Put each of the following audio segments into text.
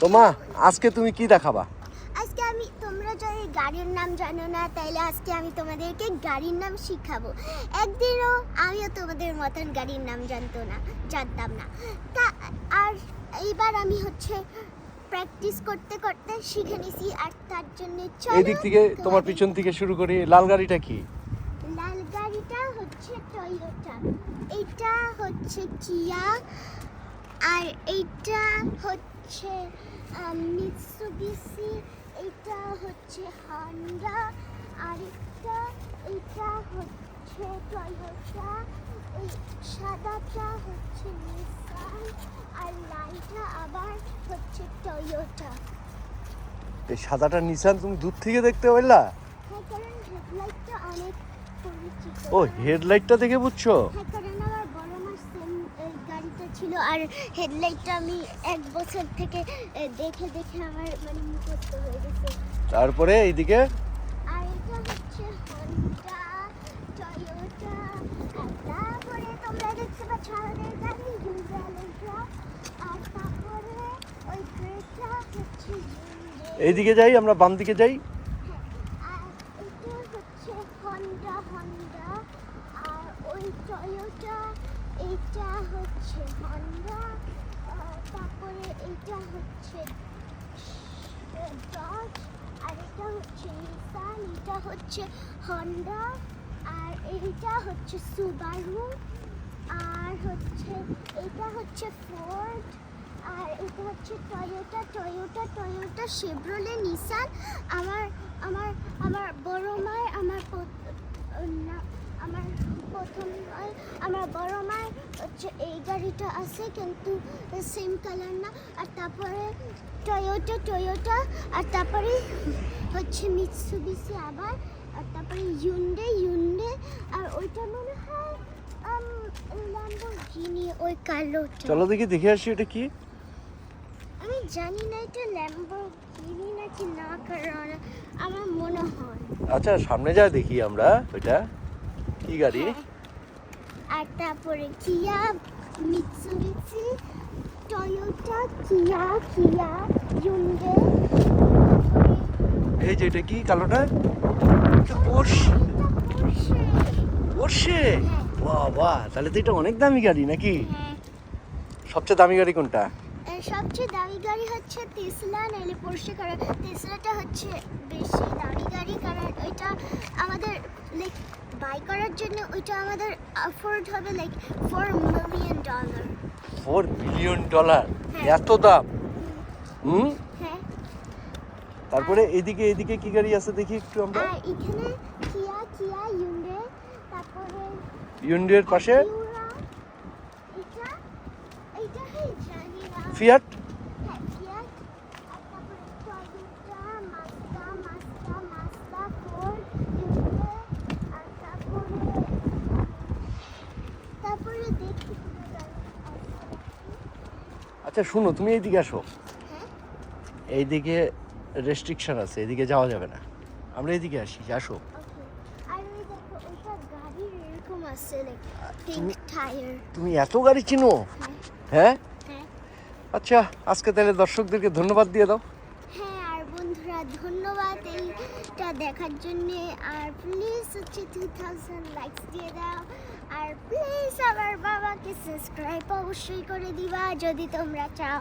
তো মা আজকে তুমি কি দেখাবা? আজকে আমি তোমরা যদি গাড়ির নাম জানো না তাইলে আজকে আমি তোমাদেরকে গাড়ির নাম শিখাবো। একদিনও আমিও তোমাদের মতন গাড়ির নাম জানতো না জানতাম না। তা আর এইবার আমি হচ্ছে প্র্যাকটিস করতে করতে শিখে নিছি আর তার জন্য এই দিক থেকে তোমার পিছন থেকে শুরু করি। লাল গাড়িটা কি? লাল গাড়িটা হচ্ছে টয়োটা এইটা হচ্ছে কিয়া আর এইটা হচ্ছে মিৎসুবিসি এইটা হচ্ছে হান্ডা আর এটা হচ্ছে টয়োটা এই সাদাটা হচ্ছে নিসান আর লালটা আবার হচ্ছে টয়োটা এই সাদাটা নিশান তুমি দূর থেকে দেখতে পারলা হ্যাঁ কারণ হেডলাইটটা অনেক পরিচিত। ও হেডলাইটটা দেখে বুঝছ? হ্যাঁ কারণ আমার বড় মার সেম গাড়িটা ছিল আর হেডলাইটটা আমি এক বছর থেকে দেখে দেখে আমার মানে মুখস্থ হয়ে গেছে। তারপরে এইদিকে? আর এটা হচ্ছে হন্ডা টয়োটা তারপরে তোমরা দেখতে পাচ্ছ আমাদের গাড়ি হিউজ্যালেন্ট্রা আর তারপরে ওই গ্রেটা হচ্ছে Hyundai। এইদিকে যাই আমরা বাম দিকে যাই। এটা হচ্ছে হন্ডা হন্ডা আর ওই টয়োটা এইটা হচ্ছে হন্ডা তারপরে এইটা হচ্ছে ডজ আর এটা হচ্ছে নিসান এটা হচ্ছে হন্ডা আর এইটা হচ্ছে সুবারু আর হচ্ছে এটা হচ্ছে ফোর্ড আর এটা হচ্ছে Toyota Toyota Toyota Chevrolet Nissan আমার আমার আমার বড় না আমার প্রথম নয়, আমার বড় মায়ের হচ্ছে এই গাড়িটা আছে কিন্তু সেম কালার না। আর তারপরে টয়োটা টয়োটা আর তারপরে হচ্ছে মিৎসুবিসি আবার আর তারপরে ইউন্ডে ইউন্ডে আর ওইটা মনে হয় ল্যাম্বোর্গিনি ওই কালোটা চলো দেখি দেখে আসি এটা কি। আমি জানি না এটা ল্যাম্বোর্গিনি নাকি না কারণ আমার মনে হয়। আচ্ছা সামনে যা দেখি আমরা ওইটা। কি গাড়ি? হ্যাঁ। আর তারপরে কিয়া মিৎসুবিসি টয়োটা কিয়া কিয়া ইউন্ডে এই যে এটা কি কালোটা? পোর্শ পোর্শে বাহ বাহ তাহলে তো এটা অনেক দামি গাড়ি নাকি? হ্যাঁ। সবচেয়ে দামি গাড়ি কোনটা? সবচেয়ে দামি গাড়ি হচ্ছে টেসলা নাহলে পোর্শে কারণ টেসলাটা হচ্ছে বেশি দামি গাড়ি কারণ ওইটা আমাদের লাইক বাই করার জন্য ওইটা আমাদের অ্যাফোর্ড হবে like four million dollar four million dollar. এত দাম? হুম। হ্যাঁ। তারপরে এদিকে এদিকে কি গাড়ি আছে দেখি একটু আমরা? এখানে কিয়া কিয়া ইউন্ডে তারপরে ইউন্ডিয়ার পাশে? এটা এইটা হ্যাঁ ফিয়াট। আচ্ছা শুনো তুমি এইদিকে আসো। এইদিকে রেস্ট্রিকশন আছে এদিকে যাওয়া যাবে না। আমরা এদিকে আসি আসো। তুমি- তুমি এত গাড়ি চিনো? হ্যাঁ। হ্যাঁ? আচ্ছা আজকে তাহলে দর্শকদেরকে ধন্যবাদ দিয়ে দাও। হ্যাঁ আর বন্ধুরা, ধন্যবাদ এইটা দেখার জন্য। আর প্লিজ হচ্ছে টু থাউজেন্ড লাইকস দিয়ে দাও। আর প্লিজ আমার বাবাকে সাবস্ক্রাইব অবশ্যই করে দিবা। যদি তোমরা চাও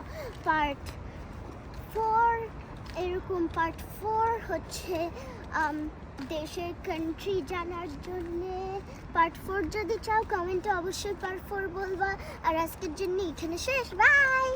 পার্ট ফোর এরকম পার্ট ফোর হচ্ছে দেশের কান্ট্রি জানার জন্যে। পার্ট ফোর যদি চাও কমেন্টে অবশ্যই পার্ট ফোর বলবা। আর আজকের জন্য এখানে শেষ। বাই